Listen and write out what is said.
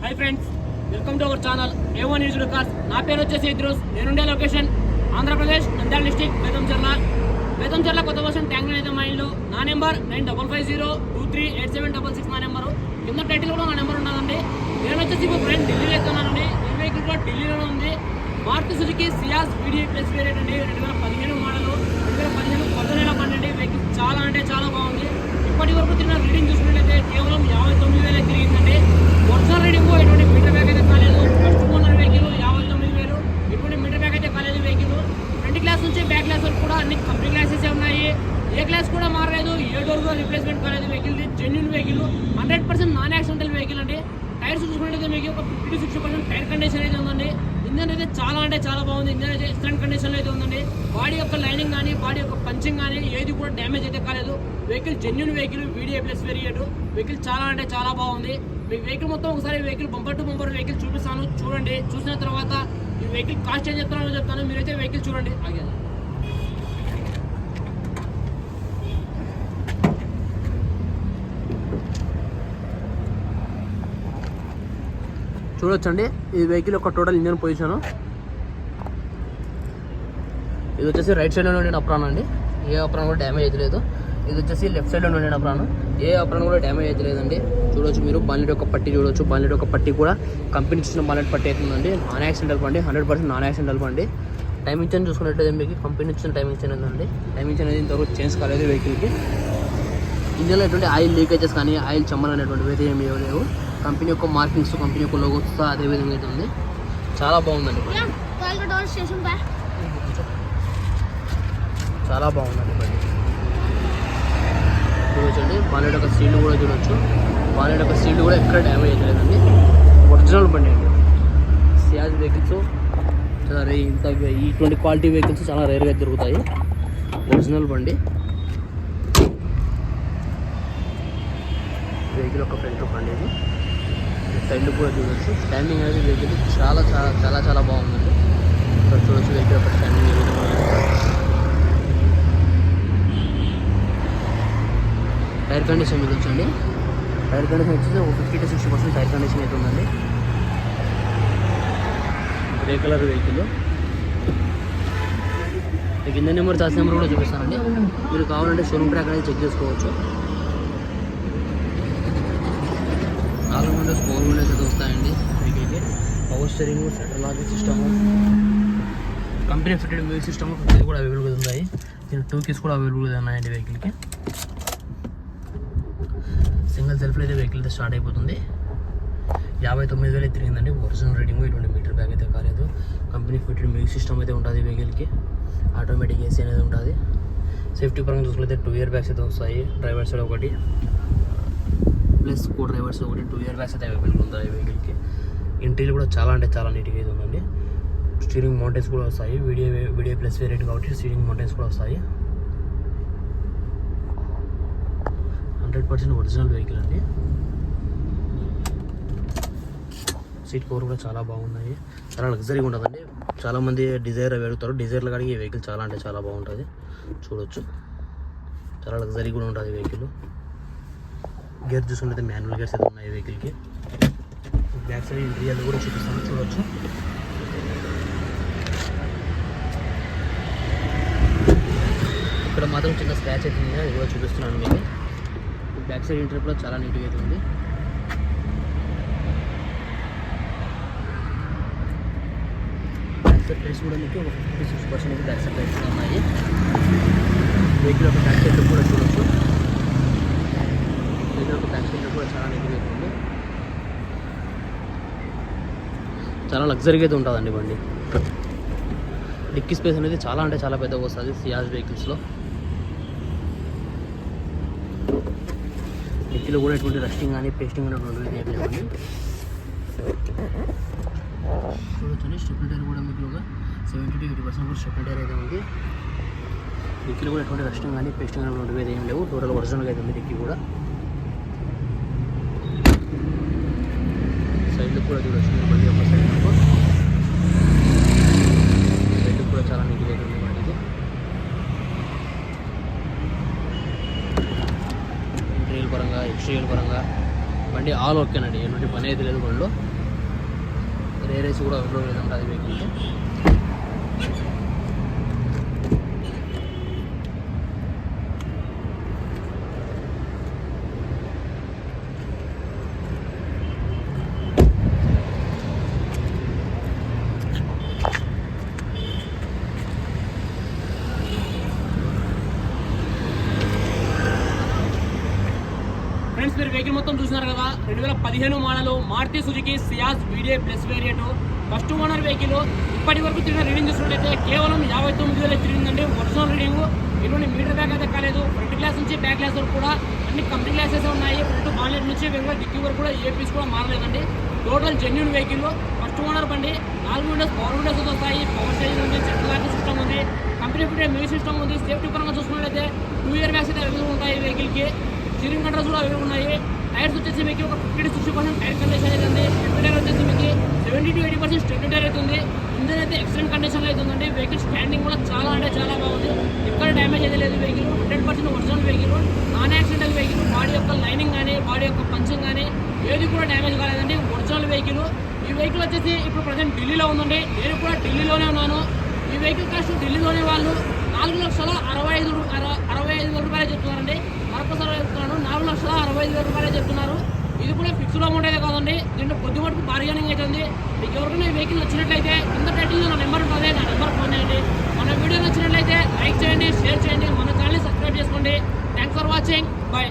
Hi friends welcome to our channel A one news cars నా పేరు వచ్చేసి ఇద్రోస్. నేనుండే లొకేషన్ ఆంధ్రప్రదేశ్ నంద్యాల డిస్టిక్ బేతంచెర్ల బేతంచెర్ల కొత్త వర్షం ట్యాంక్ అయితే మా ఇల్లు. నా number nine double five zero two three eight seven double six నా నెంబరు కింద టైటిల్ కూడా నా నెంబర్ ఉన్నదండి నేను వచ్చేసి ఇప్పుడు ఫ్రెండ్ ఢిల్లీలో వెళ్తున్నానండి ఈ వెహికల్ కూడా ఢిల్లీలోనే ఉంది. Maruti Suzuki Ciaz VDI plus variant అండి. రెండు వేల పదిహేను మోడల్ రెండు వేల పదిహేను నెల పండండి వెహికల్ చాలా అంటే చాలా బాగుంది. ఇప్పటి వరకు తిన్న రీడింగ్ చూసుకున్నట్లయితే కేవలం యాభై తొమ్మిది వేలే తిరిగింది. ఒరిజినల్ ఎటువంటి మీటర్ బ్యాగ్ అయితే కాలేదు. ఫస్ట్ ఓనర్ వెహికల్ యాభై తొమ్మిది వేలు. ఎటువంటి మీటర్ బ్యాగ్ అయితే కాలేదు వెహికల్. ఫ్రంట్ క్లాస్ నుంచి బ్యాక్ క్లాస్ వరకు కూడా అన్ని కంపెనీ క్లాసెస్ ఉన్నాయి. ఏ క్లాస్ కూడా మారలేదు. ఏ డోర్ కూడా రిప్లేస్మెంట్ కాలేదు vehicle genuine vehicle. Hundred percent non accidental vehicle అండి. టైర్స్ చూసుకున్నట్లయితే మీకు ఒక fifty to sixty percent tyre condition అయితే ఉందండి. ఇంజన్ అయితే చాలా అంటే చాలా బాగుంది. ఇంజన్ అయితే ఎక్సలెంట్ కండిషన్లో అయితే ఉందండి. బాడీ యొక్క లైనింగ్ కానీ బాడీ యొక్క పంచింగ్ కానీ ఏది కూడా డ్యామేజ్ అయితే కాలేదు. Vehicle genuine vehicle VDI plus variant vehicle చాలా అంటే చాలా బాగుంది. మీకు వెహికల్ మొత్తం ఒకసారి vehicle bumper to bumper vehicle చూపిస్తాను. చూడండి. చూసిన తర్వాత ఈ వెహికల్ కాస్ట్ ఏం చెప్తానో చెప్తాను. మీరైతే వెహికల్ చూడండి. ఆగే చూడొచ్చండి. ఈ వెహికల్ యొక్క టోటల్ ఇంజన్ పొజిషన్. ఇది వచ్చేసి రైట్ సైడ్లో ఉండే అప్రాన్ అండి. ఏ అప్రాన్ కూడా డ్యామేజ్ అయితే లేదు ఇది వచ్చేసి లెఫ్ట్ సైడ్లో ఉండే అప్రాన్. ఏ అప్రాన్ కూడా డ్యామేజ్ అయితే లేదండి చూడొచ్చు మీరు బాలెట్ యొక్క పట్టి చూడొచ్చు. బాలెట్ యొక్క పట్టి కూడా కంపెనీ ఇచ్చిన బాలెట్ పట్టి అవుతుందండి. నాన్ యాక్సిడెంటల్ పండి హండ్రెడ్ పర్సెంట్ నాన్ యాక్సిడెంటల్ పండి టైమింగ్ చైన్ చూసుకున్నట్లయితే మీకు కంపెనీ ఇచ్చిన టైమింగ్ చైన్ ఉందండి టైమింగ్ చైన్ అనేది ఇంతవరకు చేంజ్ కాలేదు వెహికల్కి. ఇంజన్లో ఎటువంటి ఆయిల్ లీకేజెస్ కానీ ఆయిల్ చెమ్మలు అనేటువంటివి అయితే ఏమి లేవు కంపెనీ యొక్క మార్కింగ్స్ కంపెనీ యొక్క లోగోస్తో అదే విధంగా అయితే ఉంది. చాలా బాగుందండి చాలా బాగుందండి బండి చూడొచ్చండి బాలెడ్ యొక్క సీల్డ్ కూడా చూడొచ్చు. బాలెడ్ యొక్క సీల్డ్ కూడా ఎక్కడ డ్యామేజ్ అవుతలేదండి ఒరిజినల్ బండి అండి. సియాజ్ వెహికల్స్ చాలా రే ఇంత ఇటువంటి క్వాలిటీ వెహికల్స్ చాలా రేర్గా దొరుకుతాయి. ఒరిజినల్ బండి. వెహికల్ ఒక ఫ్రంట్ బండి ఇది. సైడ్ కూడా చూడొచ్చు. స్టాండింగ్ అనేది వెహికల్ చాలా చాలా చాలా చాలా బాగుందండి. ఇక్కడ చూడొచ్చు వెహికల్ స్టాండింగ్ టైర్ కండిషన్ మీద వచ్చండి టైర్ కండిషన్ వచ్చేసి ఒక fifty to sixty percent tyre condition అయితే ఉందండి. గ్రే కలర్ వెహికల్ మీకు ఇంజన్ నెంబర్ చార్జ్ నెంబర్ కూడా చూపిస్తానండి. మీరు కావాలంటే షోరూమ్ ట్రాక్ అనేది చెక్ చేసుకోవచ్చు. నాలుగు విండోస్ ఫోర్ వస్తాయండి వీటికి power steering central locking system company fitted music system ఇది కూడా అవైలబుల్గా ఉన్నాయి. దీని టూ కీస్ కూడా అవైలబుల్గా ఉన్నాయండి వెహికల్కి సింగిల్ సెల్ఫ్లో అయితే వెహికల్ అయితే స్టార్ట్ అయిపోతుంది. యాభై తొమ్మిది వేలు అయితే తిరిగిందండి. ఒరిజినల్ రీడింగ్ ఇటువంటి మీటర్ బ్యాగ్ అయితే కాలేదు. కంపెనీ ఫిటెడ్ మ్యూజిక్ సిస్టమ్ అయితే ఉంటుంది వెహికల్కి ఆటోమేటిక్ ఏసీ అనేది ఉంటుంది. సేఫ్టీ పరంగా చూసుకుంటే టూ ఇయర్ బ్యాగ్స్ అయితే వస్తాయి. డ్రైవర్ సైడ్ ఒకటి. ప్లస్ కో డ్రైవర్స్ ఒకటి టూ ఇయర్ బ్యాగ్స్ అయితే అవైలబుల్ ఉంటాయి వెహికల్కి? ఇంటీరియర్ కూడా చాలా అంటే చాలా నీట్గా అయితే ఉందండి. స్టీరింగ్ మౌంటైన్స్ కూడా వస్తాయి. వీడియో వీడియో ప్లస్ వేరియట్ కాబట్టి స్టీరింగ్ మౌంటైన్స్ కూడా వస్తాయి. హండ్రెడ్ పర్సెంట్ ఒరిజినల్ వెహికల్ అండి. సీట్ కవర్ కూడా చాలా బాగున్నాయి. చాలా లగ్జరీగా ఉంటుందండి. చాలామంది డిజైర్ అవి అడుగుతారు. డిజైర్లు కాడికి ఈ వెహికల్ చాలా అంటే చాలా బాగుంటుంది. చూడొచ్చు. చాలా లగ్జరీ కూడా ఉంటుంది వెహికల్. గేర్ చూసుకుంటే మాన్యువల్ గేర్స్ అయితే ఉన్నాయి వెహికల్కి బ్యాక్ సైడ్ ఇంటీరియర్ కూడా చూపిస్తాను చూడవచ్చు ఇక్కడ మాత్రం చిన్న స్క్రాచ్ అయితే ఉంది అది కూడా చూపిస్తున్నాను మీకు. బ్యాక్ సైడ్ ఇంటర్ కూడా చాలా నీట్గా అయితే ఉంది. బ్యాక్ సైడ్ ప్లేస్ కూడా మీకు ఒక ఫిఫ్టీ సిక్స్ పర్సెంట్ అయితే బ్యాక్ సైడ్ ప్లేస్ ఉన్నాయి. వెహికల్ యొక్క బ్యాక్ సైడ్ కూడా చూడొచ్చు వెహికల్ యొక్క బ్యాక్ సైడ్ కూడా చాలా నీట్గా చాలా లగ్జరీగా అయితే ఉంటుందండి బండి. డిక్కీ స్పేస్ అనేది చాలా అంటే చాలా పెద్దగా వస్తుంది సియాజ్ వెహికల్స్లో డిక్కీలో కూడా ఎటువంటి రస్టింగ్ కానీ పేస్టింగ్ అనేటువంటివి ఏం లేవండి. చూడొచ్చండి స్టెప్ని టైర్ కూడా మీకు ఒక సెవెంటీ టు ఎయిటీ పర్సెంట్ కూడా స్టెప్ని టైర్ అయితే ఉంది. డిక్కీలో కూడా ఎటువంటి రస్టింగ్ కానీ పేస్టింగ్ అనేటువంటివి ఏం లేవు. టోటల్ ఒరిజినల్గా అయితే ఉంది డిక్కీ కూడా. సైడ్లో కూడా చూడొచ్చు మీరు బండి యొక్క సైడ్ సైడ్ కూడా చాలా నీట్గా అయితే ఉంది బండికి ఇంటీరియర్ పరంగా ఎక్స్టీరియర్ పరంగా బండి బండి ఆల్ ఓకేనండి ఎటువంటి పని అయితే లేదు బండిలో రేరేసి కూడా అవైలబుల్ లేదంటే అది వెహికల్కి సైకిల్ మొత్తం చూసినారు కదా రెండు వేల పదిహేను model Maruti Suzuki Ciaz video plus variant. First owner vehicle ఇప్పటి వరకు తిరిగిన రీడింగ్ చూసినట్లయితే కేవలం యాభై తొమ్మిది వేలు తిరిగిందండి. ఒరిజినల్ రీడింగ్ ఎటువంటి మీటర్ బ్యాగ్ అయితే కాలేదు. ఫ్రంట్ గ్లాస్ నుంచి బ్యాక్ గ్లాస్ వరకు కూడా అన్ని కంపెనీ గ్లాసెస్ ఉన్నాయి. ఫ్రంట్ బాన్లెట్ నుంచి వెంగా డిక్కీ వరకు కూడా ఏ పీస్ కూడా మారలేదండి. Total genuine vehicle first owner బండి నాలుగు విండోస్ పవర్ విండోస్ వస్తాయి. పవర్ స్టేజ్ ఉంది సెంట్రల్ లాక్ సిస్టమ్ ఉంది. కంపెనీ ఫిట్ మ్యూజిక్ సిస్టమ్ ఉంది. సేఫ్టీ పరంగా చూసుకున్నట్లయితే టూ ఇయర్ బ్యాగ్స్ అయితే అవైలబుల్ ఉంటాయి వెహికల్కి స్టీరింగ్ కంట్రోల్స్ కూడా అవైలబుల్ ఉన్నాయి. టైర్స్ వచ్చేసి మీకు ఒక fifty sixty percent tyre condition అయితే టైర్ వచ్చేసి మీకు seventy to eighty percent step tyre అవుతుంది ఇంజన్ అయితే ఎక్సలెంట్ కండిషన్లో అయితే ఉందండి. వెహికల్ స్టాండింగ్ కూడా చాలా అంటే చాలా బాగుంది. ఎక్కడ డ్యామేజ్ అయితే లేదు vehicle hundred percent original vehicle non accidental vehicle body యొక్క లైనింగ్ కానీ బాడీ యొక్క పంచింగ్ కానీ ఏది కూడా డ్యామేజ్ కాలేదండి. ఒరిజినల్ వెహికల్ ఈ వెహికల్ వచ్చేసి ఇప్పుడు ప్రజెంట్ ఢిల్లీలో ఉందండి. నేను కూడా ఢిల్లీలోనే ఉన్నాను. ఈ వెహికల్ కాస్ట్ ఢిల్లీలోనే వాళ్ళు నాలుగు లక్షల అరవై ఐదు అరవై ఐదు వేల రూపాయలు చెప్తున్నారండి. మరొకసారి చెప్తున్నాను నాలుగు లక్షల అరవై ఐదు వేల రూపాయలు చెప్తున్నారు. ఇది కూడా ఫిక్స్డ్ అమౌంట్ అయితే కాదండి. దీంట్లో కొద్ది మటుకు బార్గెనింగ్ అవుతుంది. మీకు ఎవరికైనా వెహికల్ నచ్చినట్లయితే కింద టైటిల్లో నా నెంబర్ ఉంటుంది నా నెంబర్ ఫోన్ చేయండి. మన వీడియో నచ్చినట్లయితే లైక్ చేయండి షేర్ చేయండి. మన ఛానల్ని సబ్స్క్రైబ్ చేసుకోండి. Thanks for watching bye